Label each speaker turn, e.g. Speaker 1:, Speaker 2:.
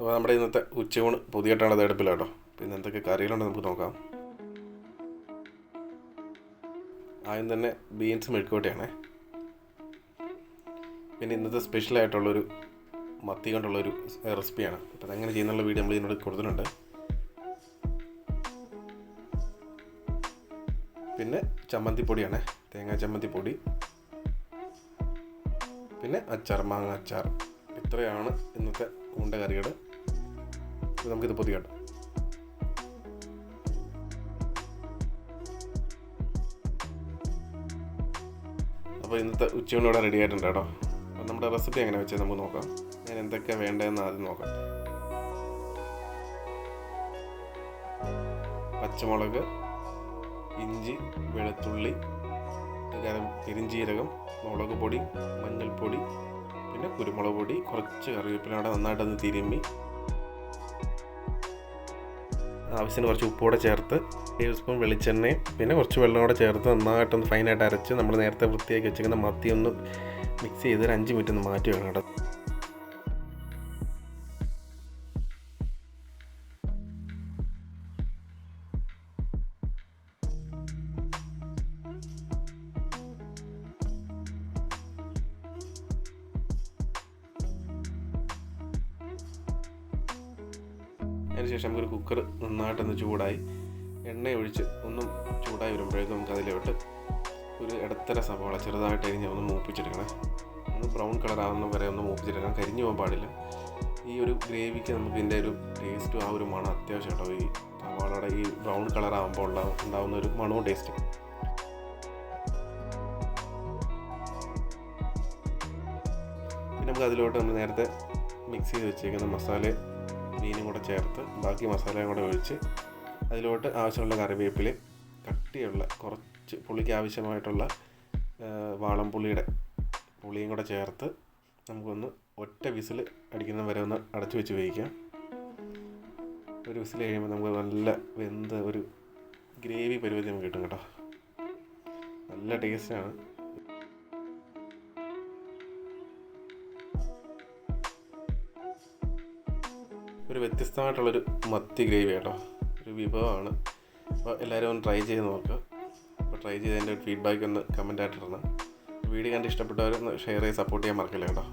Speaker 1: അപ്പോൾ നമ്മുടെ ഇന്നത്തെ ഉച്ചയൂണ് പുതിയതായിട്ടുള്ള അടുപ്പിലാട്ടോ പിന്നെ എന്തൊക്കെ കറികളുണ്ട് നമുക്ക് നോക്കാം. ആദ്യം തന്നെ ബീൻസ് മെഴുക്കോട്ടയാണേ പിന്നെ ഇന്നത്തെ സ്പെഷ്യലായിട്ടുള്ളൊരു മത്തി കൊണ്ടുള്ളൊരു റെസിപ്പിയാണ്. അപ്പോൾ അതെങ്ങനെ ചെയ്യുന്നുള്ള വീഡിയോ നമ്മൾ ഇതിനോട് കൊടുത്തിട്ടുണ്ട്. പിന്നെ ചമ്മന്തിപ്പൊടിയാണ്. തേങ്ങാ ചമ്മന്തിപ്പൊടി. പിന്നെ അച്ചാർ മാങ്ങ അച്ചാർ. ഇത്രയാണ് ഇന്നത്തെ ഉണ്ട കറികൾ. നമുക്കിത് പൊതിയാട്ടോ അപ്പോൾ ഇന്നത്തെ ഉച്ചയോടെ റെഡി ആയിട്ടുണ്ട് കേട്ടോ. അപ്പോൾ നമ്മുടെ റെസിപ്പി എങ്ങനെ വെച്ചാൽ നമുക്ക് നോക്കാം. ഞാൻ എന്തൊക്കെയാണ് വേണ്ടതെന്ന് ആദ്യം നോക്കാം. പച്ചമുളക് ഇഞ്ചി വെളുത്തുള്ളി പെരിഞ്ചീരകം മുളക് പൊടി മഞ്ഞൾപ്പൊടി പിന്നെ കുരുമുളക് പൊടി കുറച്ച് കറിവേപ്പിലൂടെ നന്നായിട്ടൊന്ന് തിരുമ്മി ആവശ്യത്തിന് കുറച്ച് ഉപ്പൂടെ ചേർത്ത് ടേബിൾ സ്പൂൺ വെളിച്ചെണ്ണയും പിന്നെ കുറച്ച് വെള്ളം കൂടെ ചേർത്ത് നന്നായിട്ടൊന്ന് ഫൈനായിട്ട് അരച്ച് നമ്മൾ നേരത്തെ വൃത്തിയാക്കി വെച്ചിരിക്കുന്ന മത്തി ഒന്ന് മിക്സ് ചെയ്ത് ഒരു അഞ്ച് മിനിറ്റ് ഒന്ന് മാറ്റി വെക്കണം കേട്ടോ. അതിനുശേഷം നമുക്കൊരു കുക്കർ നന്നായിട്ടൊന്ന് ചൂടായി എണ്ണ ഒഴിച്ച് ഒന്നും ചൂടായി വരുമ്പോഴേക്കും നമുക്ക് അതിലോട്ട് ഒരു ഇടത്തര സവാള ചെറുതായിട്ട് അരിഞ്ഞ് ഒന്ന് മൂപ്പിച്ചെടുക്കണം. ഒന്ന് ബ്രൗൺ കളർ വരെ ഒന്ന് മൂപ്പിച്ചെടുക്കണം. കരിഞ്ഞു പോകാൻ പാടില്ല. ഈ ഒരു ഗ്രേവിക്ക് നമുക്ക് ഇതിന്റെ ഒരു ടേസ്റ്റും ആ ഒരു മണം അത്യാവശ്യം കേട്ടോ. ഈ സവാളയുടെ ഈ ബ്രൗൺ കളർ ആകുമ്പോൾ ഉള്ള ഉണ്ടാകുന്ന ഒരു മണവും ടേസ്റ്റും പിന്നെ നമുക്ക് അതിലോട്ട് നമ്മൾ നേരത്തെ മിക്സ് ചെയ്ത് വെച്ചേക്കുന്ന മസാല മീനും കൂടെ ചേർത്ത് ബാക്കി മസാലയും കൂടെ ഒഴിച്ച് അതിലോട്ട് ആവശ്യമുള്ള കറിവേപ്പിലയും കട്ടിയുള്ള കുറച്ച് പുളിക്ക് ആവശ്യമായിട്ടുള്ള വാളംപുളിയുടെ പുളിയും കൂടെ ചേർത്ത് നമുക്കൊന്ന് ഒറ്റ വിസിൽ അടിക്കുന്ന വരെ ഒന്ന് അടച്ചു വെച്ച് വേവിക്കാം. ഒരു വിസിൽ കഴിയുമ്പോൾ നമുക്ക് നല്ല വെന്ത് ഒരു ഗ്രേവി പരിപാടി നമുക്ക് കിട്ടും കേട്ടോ. നല്ല ടേസ്റ്റാണ്. ഒരു വ്യത്യസ്തമായിട്ടുള്ളൊരു മത്തി ഗ്രേവി കേട്ടോ. ഒരു വിഭവമാണ്. അപ്പോൾ എല്ലാവരും ഒന്ന് ട്രൈ ചെയ്ത് നോക്കുക അപ്പോൾ ട്രൈ ചെയ്തതിന്റെ ഒരു ഫീഡ്ബാക്ക് ഒന്ന് കമന്റ് ആയിട്ടിടണം. വീഡിയോ കണ്ട് ഇഷ്ടപ്പെട്ടവരൊന്ന് ഷെയർ ചെയ്ത് സപ്പോർട്ട് ചെയ്യാൻ മറക്കില്ല കേട്ടോ.